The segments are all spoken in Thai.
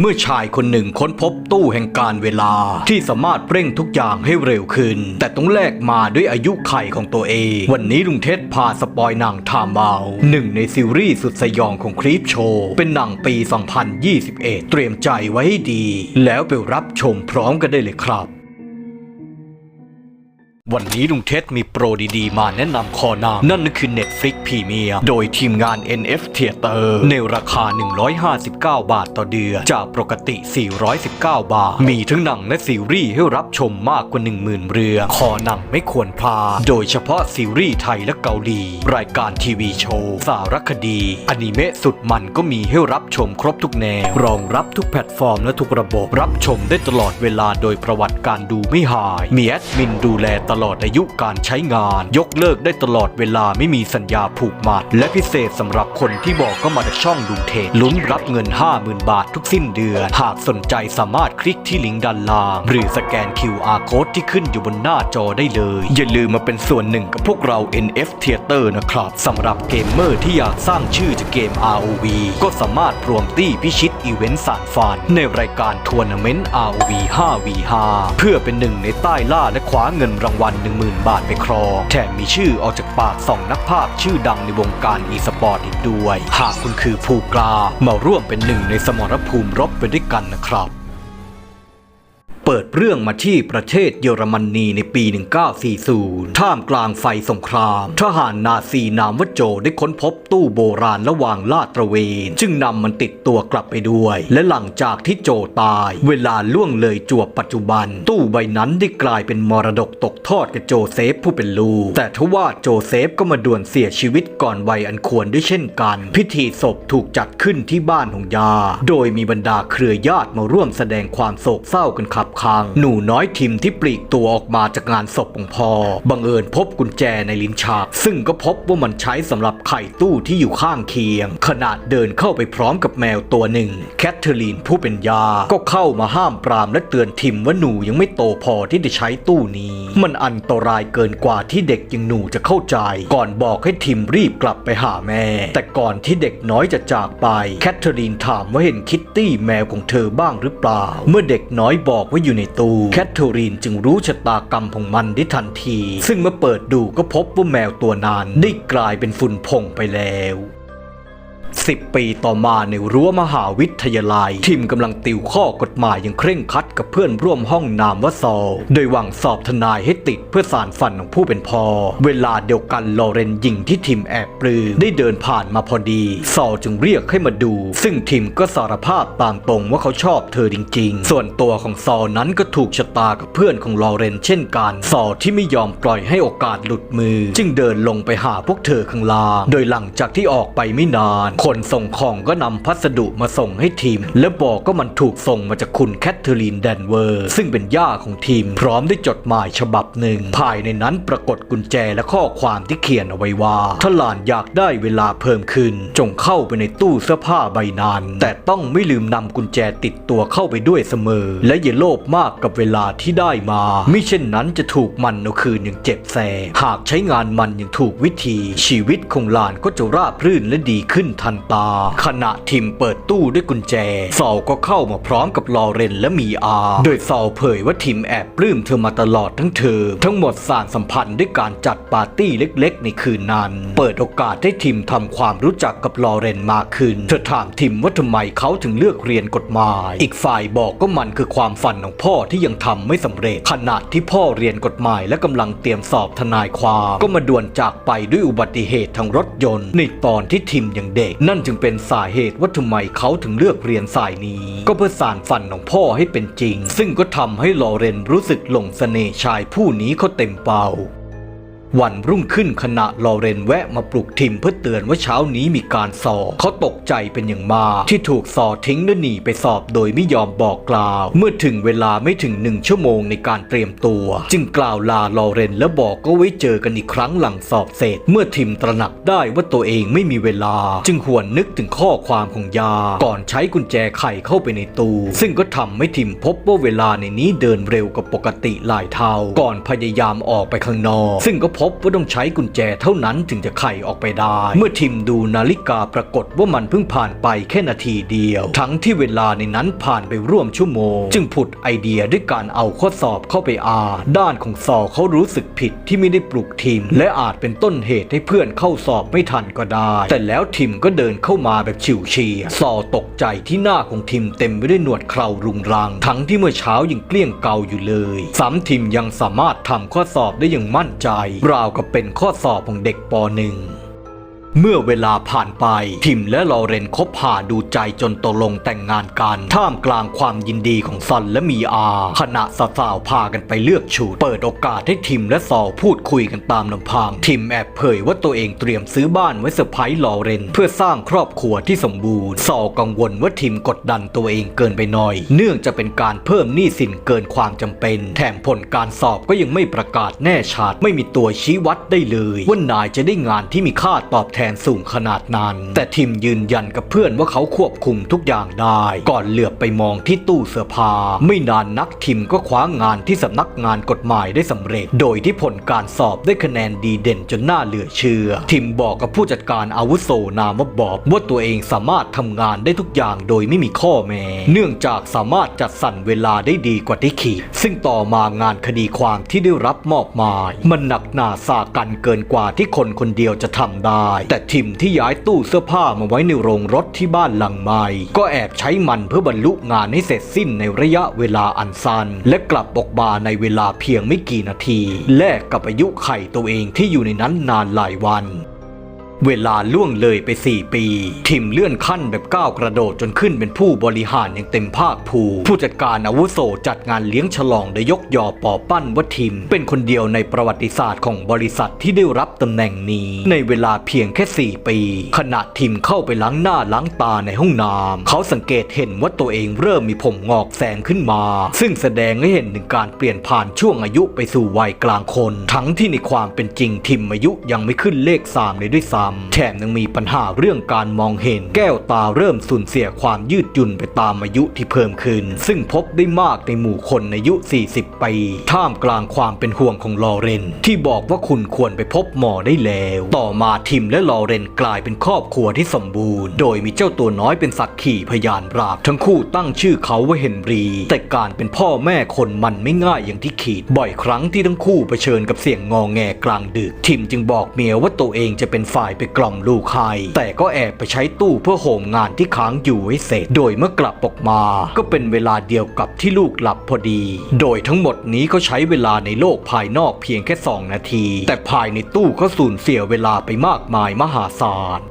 เมื่อชายคนหนึ่งค้นพบตู้แห่งการเวลา ที่สามารถเร่งทุกอย่างให้เร็วขึ้น แต่ต้องแลกมาด้วยอายุไขของตัวเอง วันนี้ลุงเทศพาสปอยหนังทามเบาหนึ่งในซีรีส์สุดสยองของคลิปโชว์ เป็นหนังปี 2021 เตรียมใจไว้ให้ดี แล้วไปรับชมพร้อมกันได้เลยครับ วันนี้ลุงเทศมีโปรดีๆ มาแนะนำคอนามนั่นคือ Netflix Premium โดยทีมงาน NF Theater ในราคา 159 บาทต่อเดือน จากปกติ 419 บาท มีทั้งหนังและซีรีส์ให้รับชมมากกว่า 10,000 เรื่องคอหนังไม่ควรพลาดโดยเฉพาะซีรีส์ไทยและเกาหลี รายการทีวีโชว์ สารคดี อนิเมะสุดมันก็มีให้รับชมครบทุกแนว รองรับทุกแพลตฟอร์มและทุกระบบ รับชมได้ตลอดเวลาโดยประวัติการดูไม่หาย มีแอดมินดูแลตลอดลอดอายุการใช้งาน ยกเลิกได้ตลอดเวลาไม่มีสัญญาผูกมัด และพิเศษสำหรับคนที่บอกก็มาจากช่องลุงเทศลุ้นรับเงิน 50,000 บาททุกสิ้นเดือน หากสนใจสามารถคลิกที่ลิงก์ด้านล่าง หรือสแกน QR code ที่ขึ้นอยู่บนหน้าจอได้เลย อย่าลืมมาเป็นส่วนหนึ่งกับพวกเรา NF Theater นะครับสำหรับเกมเมอร์ที่อยากสร้างชื่อจากเกม ROV ก็สามารถรวมตี้พิชิตอีเวนต์สารฝันในรายการทัวร์นาเมนต์ ROV 5v5 เพื่อเป็นหนึ่งในใต้ล่าและคว้าเงินรางวัล10,000 บาทไปครอง แถมมีชื่อออกจากปากสองนักภาคชื่อดังในวงการอีสปอร์ตอีกด้วย หากคุณคือผู้กล้ามาร่วมเป็นหนึ่งในสมรภูมิรบไปด้วยกันนะครับ เปิดเรื่องมาที่ประเทศเยอรมนีในปี 1940 ท่ามกลางไฟสงคราม ทหารนาซีนามว่าโจได้ค้นพบตู้โบราณระหว่างลาดตระเวน จึงนำมันติดตัวกลับไปด้วย และหลังจากที่โจตาย เวลาล่วงเลยจวบปัจจุบัน ตู้ใบนั้นได้กลายเป็นมรดกตกทอดกับโจเซฟผู้เป็นลูก แต่ทว่าโจเซฟก็มาด่วนเสียชีวิตก่อนวัยอันควรด้วยเช่นกัน พิธีศพถูกจัดขึ้นที่บ้านของยา โดยมีบรรดาเครือญาติมาร่วมแสดงความโศกเศร้ากันขับคาง หนูน้อยทิมที่ปลีกตัวออกมาจากงานศพของพ่อ บังเอิญพบกุญแจในลิ้นชัก ซึ่งก็พบว่ามันใช้สำหรับไข่ตู้ที่อยู่ข้างเคียง ขณะเดินเข้าไปพร้อมกับแมวตัวหนึ่ง แคทเธอรีนผู้เป็นยา ก็เข้ามาห้ามปรามและเตือนทิมว่าหนูยังไม่โตพอที่จะใช้ตู้นี้ มันอันตรายเกินกว่าที่เด็กอย่างหนูจะเข้าใจ ก่อนบอกให้ทิมรีบกลับไปหาแม่ แต่ก่อนที่เด็กน้อยจะจากไป แคทเธอรีนถามว่าเห็นคิตตี้แมวของเธอบ้างหรือเปล่า เมื่อเด็กน้อยบอกว่าอยู่ในตู้ แคทเธอรีนจึงรู้ชะตากรรมของมันได้ทันที ซึ่งเมื่อเปิดดูก็พบว่าแมวตัวนั้นได้กลายเป็นฝุ่นผงไปแล้ว 10 ปีต่อมาในรั้วมหาวิทยาลัยทีมกำลังติวข้อกฎหมายอย่างเคร่งครัดกับเพื่อนร่วมห้องนามว่าซอลโดยหวังสอบทนายให้ติดเพื่อสารฝันของผู้เป็นพ่อ เวลาเดียวกันลอเรนยิงที่ทีมแอบปลือได้เดินผ่านมาพอดี ซอลจึงเรียกให้มาดู ซึ่งทีมก็สารภาพตามตรงว่าเขาชอบเธอจริง ๆ ส่วนตัวของซอลนั้นก็ถูกชะตากับเพื่อนของลอเรนเช่นกัน ซอลที่ไม่ยอมปล่อยให้โอกาสหลุดมือ จึงเดินลงไปหาพวกเธอข้างล่าง โดยหลังจากที่ออกไปไม่นานคนส่งของก็นำพัสดุมาส่งให้ทีม และบอกก็มันถูกส่งมาจากคุณแคทเธอรีนแดนเวอร์ ซึ่งเป็นย่าของทีม พร้อมด้วยจดหมายฉบับหนึ่ง ภายในนั้นปรากฏกุญแจและข้อความที่เขียนเอาไว้ว่า ถ้าหลานอยากได้เวลาเพิ่มขึ้น จงเข้าไปในตู้เสื้อผ้าใบนั้น แต่ต้องไม่ลืมนำกุญแจติดตัวเข้าไปด้วยเสมอ และอย่าโลภมากกับเวลาที่ได้มามิเช่นนั้นจะถูกมันเอาคืนอย่างเจ็บแสบหากใช้งานมันอย่างถูกวิธี ชีวิตของหลานก็จะราบรื่นและดีขึ้นทันตา ขณะทิมเปิดตู้ด้วยกุญแจซอลก็เข้ามาพร้อมกับลอเรนและมีอา โดยซอลเผยว่าทิมแอบปลื้มเธอมาตลอดทั้งเธอ ทั้งหมดสารสัมพันธ์ด้วยการจัดปาร์ตี้เล็กๆ ในคืนนั้น เปิดโอกาสให้ทิมทำความรู้จักกับลอเรนมากขึ้น เธอถามทิมว่าทำไมเขาถึงเลือกเรียนกฎหมาย อีกฝ่ายบอกก็มันคือความฝันของพ่อที่ยังทำไม่สำเร็จ ขณะที่พ่อเรียนกฎหมายและกำลังเตรียมสอบทนายความ ก็มาด่วนจากไปด้วยอุบัติเหตุทางรถยนต์ ในตอนที่ทิมยังเด็กนั่นจึงเป็นสาเหตุว่าทำไมเขาถึงเลือกเรียนสายนี้ ก็เพื่อสานฝันของพ่อให้เป็นจริง ซึ่งก็ทำให้ลอเรนรู้สึกหลงเสน่ห์ชายผู้นี้เขาเต็มเป่า วันรุ่งขึ้นขณะลอเรนแวะมาปลุกทิมเพื่อเตือนว่าเช้านี้มีการสอบเขาตกใจเป็นอย่างมากที่ถูกสอบทิ้งและหนีไปสอบโดยไม่ยอมบอกกล่าว เมื่อถึงเวลาไม่ถึงหนึ่งชั่วโมงในการเตรียมตัว จึงกล่าวลาลอเรนและบอกก็ไว้เจอกันอีกครั้งหลังสอบเสร็จ เมื่อทิมตระหนักได้ว่าตัวเองไม่มีเวลา จึงหวนนึกถึงข้อความของยา ก่อนใช้กุญแจไขเข้าไปในตู้ซึ่งก็ทำให้ทิมพบว่าเวลาในนี้เดินเร็วกว่าปกติหลายเท่า ก่อนพยายามออกไปข้างนอก ซึ่งก็พบว่าต้องใช้กุญแจเท่านั้นถึงจะไขออกไปได้ เมื่อทิมดูนาฬิกาปรากฏว่ามันเพิ่งผ่านไปแค่นาทีเดียว ทั้งที่เวลาในนั้นผ่านไปร่วมชั่วโมง จึงผุดไอเดียด้วยการเอาข้อสอบเข้าไปอ่านด้านของซอเขารู้สึกผิดที่ไม่ได้ปลุกทิม และอาจเป็นต้นเหตุให้เพื่อนเข้าสอบไม่ทันก็ได้ แต่แล้วทิมก็เดินเข้ามาแบบฉิวเฉียซอตกใจที่หน้าของทิมเต็มไปด้วยหนวดเครารุงรัง ทั้งที่เมื่อเช้ายังเกลี้ยงเกาอยู่เลยซ้ำทิมยังสามารถทำข้อสอบได้อย่างมั่นใจราวกับเป็นข้อสอบของเด็กป .1 เมื่อเวลาผ่านไปทิมและลอเรนคบหาดูใจจนตกลงแต่งงานกัน ท่ามกลางความยินดีของซันและมีอาขณะสาวๆพากันไปเลือกชุดเปิดโอกาสให้ทิมและซอพูดคุยกันตามลำพัง ทิมแอบเผยว่าตัวเองเตรียมซื้อบ้านไว้เซอร์ไพรส์ลอเรน เพื่อสร้างครอบครัวที่สมบูรณ์ซอกังวลว่าทิมกดดันตัวเองเกินไปหน่อย เนื่องจะเป็นการเพิ่มหนี้สินเกินความจำเป็น แถมผลการสอบก็ยังไม่ประกาศแน่ชัด ไม่มีตัวชี้วัดได้เลยว่านายจะได้งานที่มีค่าตอบแทแทนสูงขนาดนั้น แต่ทิมยืนยันกับเพื่อนว่าเขาควบคุมทุกอย่างได้ ก่อนเหลือบไปมองที่ตู้เสื้อผ้าไม่นานนักทิมก็คว้างานที่สำนักงานกฎหมายได้สำเร็จ โดยที่ผลการสอบได้คะแนนดีเด่นจนน่าเหลือเชื่อ ทิมบอกกับผู้จัดการอาวุโสนามว่าบอบว่าตัวเองสามารถทำงานได้ทุกอย่างโดยไม่มีข้อแม้ เนื่องจากสามารถจัดสรรเวลาได้ดีกว่าที่คิดซึ่งต่อมางานคดีความที่ได้รับมอบหมาย มันหนักหนาสากันเกินกว่าที่คนคนเดียวจะทำได้แต่ทิมที่ย้ายตู้เสื้อผ้ามาไว้ในโรงรถที่บ้านหลังใหม่ ก็แอบใช้มันเพื่อบรรลุงานให้เสร็จสิ้นในระยะเวลาอันสั้นและกลับออกมาในเวลาเพียงไม่กี่นาที แลกกับอายุไขตัวเองที่อยู่ในนั้นนานหลายวัน เวลาล่วงเลยไป 4 ปี ทิมเลื่อนขั้นแบบก้าวกระโดดจนขึ้นเป็นผู้บริหารอย่างเต็มภาคภูมิผู้จัดการอาวุโสจัดงานเลี้ยงฉลองโดยยกยอปอปั้นว่าทิม เป็นคนเดียวในประวัติศาสตร์ของบริษัทที่ได้รับตำแหน่งนี้ ในเวลาเพียงแค่ 4 ปี ขณะทิมเข้าไปล้างหน้าล้างตาในห้องน้ำเขาสังเกตเห็นว่าตัวเองเริ่มมีผมงอกแสงขึ้นมา ซึ่งแสดงให้เห็นถึงการเปลี่ยนผ่านช่วงอายุไปสู่วัยกลางคน ทั้งที่ในความเป็นจริงทิมอายุยังไม่ขึ้นเลขสามเลยด้วยซ้ำแถมยังมีปัญหาเรื่องการมองเห็น แก้วตาเริ่มสูญเสียความยืดหยุ่นไปตามอายุที่เพิ่มขึ้น ซึ่งพบได้มากในหมู่คนอายุ 40 ปี ท่ามกลางความเป็นห่วงของลอเรน ที่บอกว่าคุณควรไปพบหมอได้แล้ว ต่อมาทิมและลอเรนกลายเป็นครอบครัวที่สมบูรณ์ โดยมีเจ้าตัวน้อยเป็นสักขีพยานรากทั้งคู่ตั้งชื่อเขาว่าเฮนรี แต่การเป็นพ่อแม่คนมันไม่ง่ายอย่างที่คิด บ่อยครั้งที่ทั้งคู่เผชิญกับเสียงงอแงกลางดึก ทิมจึงบอกเมียว่าตัวเองจะเป็นฝ่ายไปกล่อมลูกใครแต่ก็แอบไปใช้ตู้เพื่อโหมงานที่ค้างอยู่ให้เสร็จ โดยเมื่อกลับออกมา ก็เป็นเวลาเดียวกับที่ลูกหลับพอดี โดยทั้งหมดนี้ก็ใช้เวลาในโลกภายนอกเพียงแค่ 2 นาที แต่ภายในตู้ก็สูญเสียเวลาไปมากมายมหาศาล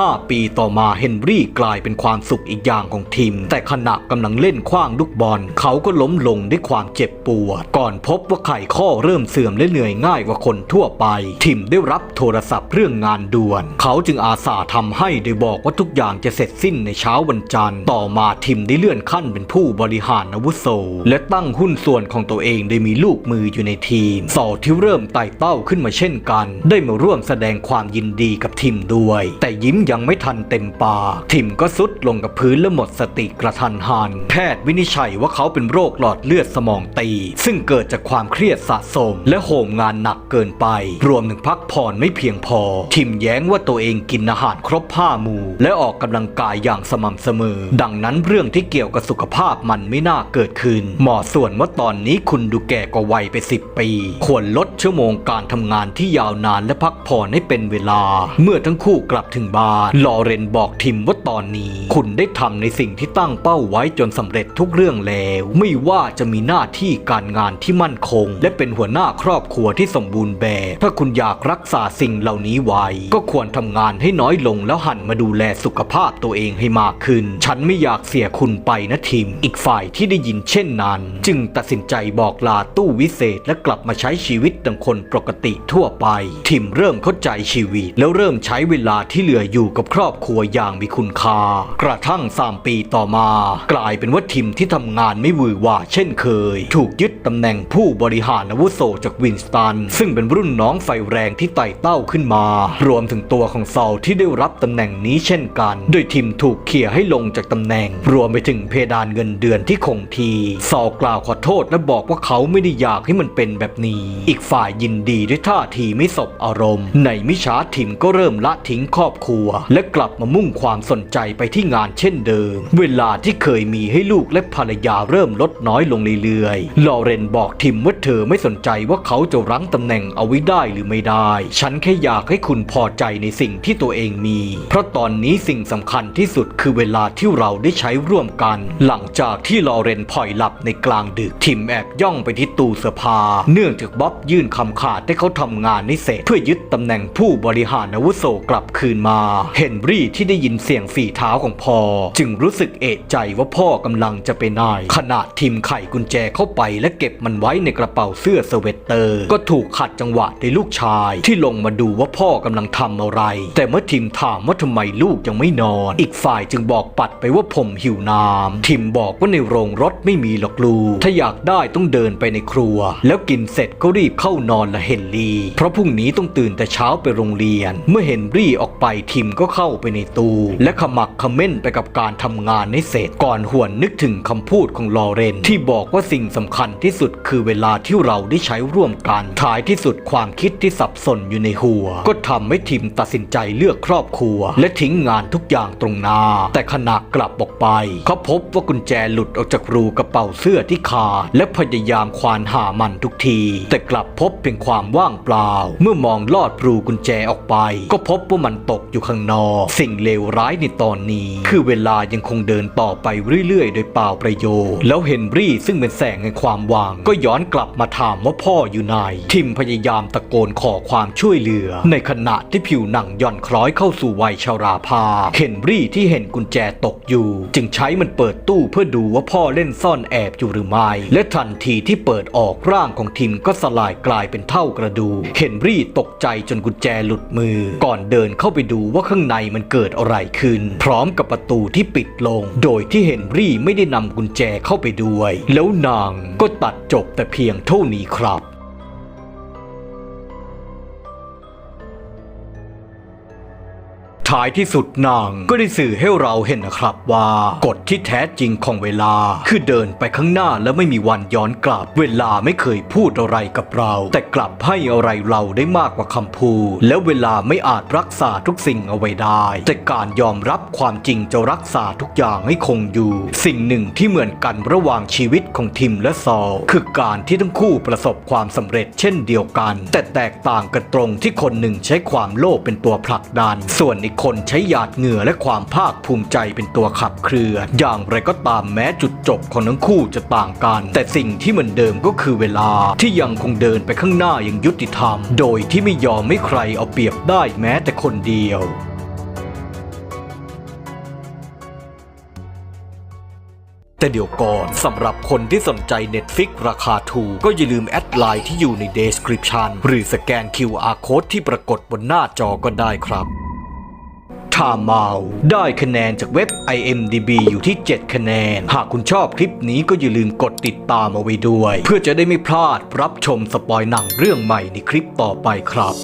5 ปีต่อมาเฮนรี่กลายเป็นความสุขอีกอย่างของทีม แต่ขณะกำลังเล่นคว้างลูกบอล เขาก็ล้มลงด้วยความเจ็บปวด ก่อนพบว่าไขข้อเริ่มเสื่อมและเหนื่อยง่ายกว่าคนทั่วไป ทิมได้รับโทรศัพท์เรื่องงานด่วน เขาจึงอาสาทำให้โดยบอกว่าทุกอย่างจะเสร็จสิ้นในเช้าวันจันทร์ ต่อมาทิมได้เลื่อนขั้นเป็นผู้บริหารอาวุโส และตั้งหุ้นส่วนของตัวเองโดยมีลูกมืออยู่ในทีมสอที่เริ่มไต่เต้าขึ้นมาเช่นกัน ได้มาร่วมแสดงความยินดีกับทิมด้วย แต่ยิ้มยังไม่ทันเต็มปากทิมก็สุดลงกับพื้นและหมดสติกระทันหัน แพทย์วินิจฉัยว่าเขาเป็นโรคหลอดเลือดสมองตี ซึ่งเกิดจากความเครียดสะสม และโหมงานหนักเกินไป รวมถึงพักผ่อนไม่เพียงพอ ทิมแย้งว่าตัวเองกินอาหารครบห้าหมู่ และออกกำลังกายอย่างสม่ำเสมอ ดังนั้นเรื่องที่เกี่ยวกับสุขภาพมันไม่น่าเกิดขึ้น หมอส่วนว่าตอนนี้คุณดูแก่กว่าวัยไป 10 ปี ควรลดชั่วโมงการทำงานที่ยาวนานและพักผ่อนให้เป็นเวลา เมื่อทั้งคู่กลับถึงบ้านลอเรนบอกทิมว่าตอนนี้ คุณได้ทำในสิ่งที่ตั้งเป้าไว้จนสำเร็จทุกเรื่องแล้ว ไม่ว่าจะมีหน้าที่การงานที่มั่นคง และเป็นหัวหน้าครอบครัวที่สมบูรณ์แบบ ถ้าคุณอยากรักษาสิ่งเหล่านี้ไว้ ก็ควรทำงานให้น้อยลงแล้วหันมาดูแลสุขภาพตัวเองให้มากขึ้น ฉันไม่อยากเสียคุณไปนะทิม อีกฝ่ายที่ได้ยินเช่นนั้น จึงตัดสินใจบอกลาตู้วิเศษและกลับมาใช้ชีวิตดังคนปกติทั่วไป ทิมเริ่มเข้าใจชีวิต แล้วเริ่มใช้เวลาที่เหลืออยูู่่กับครอบครัวอย่างมีคุณค่า กระทั่งสามปีต่อมา กลายเป็นว่าทิมที่ทำงานไม่วือหวาเช่นเคย ถูกยึดตำแหน่งผู้บริหารอาวุโสจากวินสตัน ซึ่งเป็นรุ่นน้องไฟแรงที่ไต่เต้าขึ้นมา รวมถึงตัวของซอลที่ได้รับตำแหน่งนี้เช่นกัน โดยทีมถูกเขี่ยให้ลงจากตำแหน่ง รวมไปถึงเพดานเงินเดือนที่คงทีซอลกล่าวขอโทษและบอกว่าเขาไม่ได้อยากให้มันเป็นแบบนี้ อีกฝ่ายยินดีด้วยท่าทีไม่สบอารมณ์ ในมิช้าทีมก็เริ่มละทิ้งครอบครัวและกลับมามุ่งความสนใจไปที่งานเช่นเดิม เวลาที่เคยมีให้ลูกและภรรยาเริ่มลดน้อยลงเรื่อยๆลอเรนบอกทิมว่าเธอไม่สนใจว่าเขาจะรั้งตำแหน่งเอาไว้ได้หรือไม่ได้ ฉันแค่อยากให้คุณพอใจในสิ่งที่ตัวเองมี เพราะตอนนี้สิ่งสำคัญที่สุดคือเวลาที่เราได้ใช้ร่วมกัน หลังจากที่ลอเรนพลอยหลับในกลางดึกทิมแอบย่องไปที่ตู้เสื้อผ้าเนื่องจากบ๊อบยื่นคำขาดให้เขาทำงานให้เสร็จเพื่อยึดตำแหน่งผู้บริหารอาวุโสกลับคืนมาเฮนรี่ที่ได้ยินเสียงฝีเท้าของพ่อ จึงรู้สึกเอะใจว่าพ่อกำลังจะไปไหนขณะทิมไขกุญแจเข้าไปและเก็บมันไว้ในกระเป๋าเสื้อสเวตเตอร์ ก็ถูกขัดจังหวะในลูกชาย ที่ลงมาดูว่าพ่อกำลังทำอะไร แต่เมื่อทิมถามว่าทำไมลูกยังไม่นอน อีกฝ่ายจึงบอกปัดไปว่าผมหิวน้ำทิมบอกว่าในโรงรถไม่มีหรอกลูกถ้าอยากได้ต้องเดินไปในครัว แล้วกินเสร็จก็รีบเข้านอนละเฮนรี่ เพราะพรุ่งนี้ต้องตื่นแต่เช้าไปโรงเรียน เมื่อเฮนรี่ออกไปทิมก็เข้าไปในตู้ และขมักขม้นไปกับการทำงานให้เสร็จก่อนหวนนึกถึงคำพูดของลอเรน ที่บอกว่าสิ่งสำคัญที่สุดคือเวลาที่เราได้ใช้ร่วมกันท้ายที่สุดความคิดที่สับสนอยู่ในหัว ก็ทำให้ทิมตัดสินใจเลือกครอบครัว และทิ้งงานทุกอย่างตรงหน้า แต่ขณะกลับออกไป เขาพบว่ากุญแจหลุดออกจากรูกระเป๋าเสื้อที่ขาดและพยายามควานหามันทุกที แต่กลับพบเพียงความว่างเปล่า เมื่อมองลอดรูกุญแจออกไป ก็พบว่ามันตกอยู่ข้างนอก สิ่งเลวร้ายในตอนนี้ คือเวลายังคงเดินต่อไปเรื่อยๆ โดยเปล่าประโยชน์ แล้วเฮนรี่ซึ่งเป็นแสงแห่งความหวังก็ย้อนกลับมาถามว่าพ่ออยู่ไหนทิมพยายามตะโกนขอความช่วยเหลือ ในขณะที่ผิวหนังย่อนคล้อยเข้าสู่วัยชราภาเฮนรี่ที่เห็นกุญแจตกอยู่ จึงใช้มันเปิดตู้เพื่อดูว่าพ่อเล่นซ่อนแอบอยู่หรือไม่ และทันทีที่เปิดออกร่างของทิมก็สลายกลายเป็นเท่ากระดูกเฮนรี่ตกใจจนกุญแจหลุดมือ ก่อนเดินเข้าไปดูว่าข้างในมันเกิดอะไรขึ้น พร้อมกับประตูที่ปิดลง โดยที่เฮนรี่ไม่ได้นำกุญแจเข้าไปด้วย แล้วนางก็ตัดจบแต่เพียงเท่านี้ครับ ท้ายที่สุดนางก็ได้สื่อให้เราเห็นนะครับว่ากฎที่แท้จริงของเวลา คือเดินไปข้างหน้าแล้วไม่มีวันย้อนกลับ เวลาไม่เคยพูดอะไรกับเรา แต่กลับให้อะไรเราได้มากกว่าคำพูดแล้วเวลาไม่อาจรักษาทุกสิ่งเอาไว้ได้ แต่การยอมรับความจริงจะรักษาทุกอย่างให้คงอยู่ สิ่งหนึ่งที่เหมือนกันระหว่างชีวิตของทิมและซอลคือการที่ทั้งคู่ประสบความสำเร็จเช่นเดียวกัน แต่แตกต่างกันตรงที่คนหนึ่งใช้ความโลภเป็นตัวผลักดัน ส่วนอีกคนใช้หยาดเหงื่อและความภาคภูมิใจเป็นตัวขับเคลื่อนอย่างไรก็ตามแม้จุดจบของทั้งคู่จะต่างกัน แต่สิ่งที่เหมือนเดิมก็คือเวลาที่ยังคงเดินไปข้างหน้าอย่างยุติธรรม โดยที่ไม่ยอมให้ใครเอาเปรียบได้แม้แต่คนเดียวแต่เดี๋ยวก่อนสำหรับคนที่สนใจ Netflix ราคาถูก ก็อย่าลืมแอดไลน์ที่อยู่ใน Description หรือสแกน QR Code ที่ปรากฏบนหน้าจอก็ได้ครับ ชาเมาได้คะแนนจากเว็บ IMDB อยู่ที่ 7 คะแนน หากคุณชอบคลิปนี้ก็อย่าลืมกดติดตามเอาไว้ด้วย เพื่อจะได้ไม่พลาดรับชมสปอยหนังเรื่องใหม่ในคลิปต่อไปครับ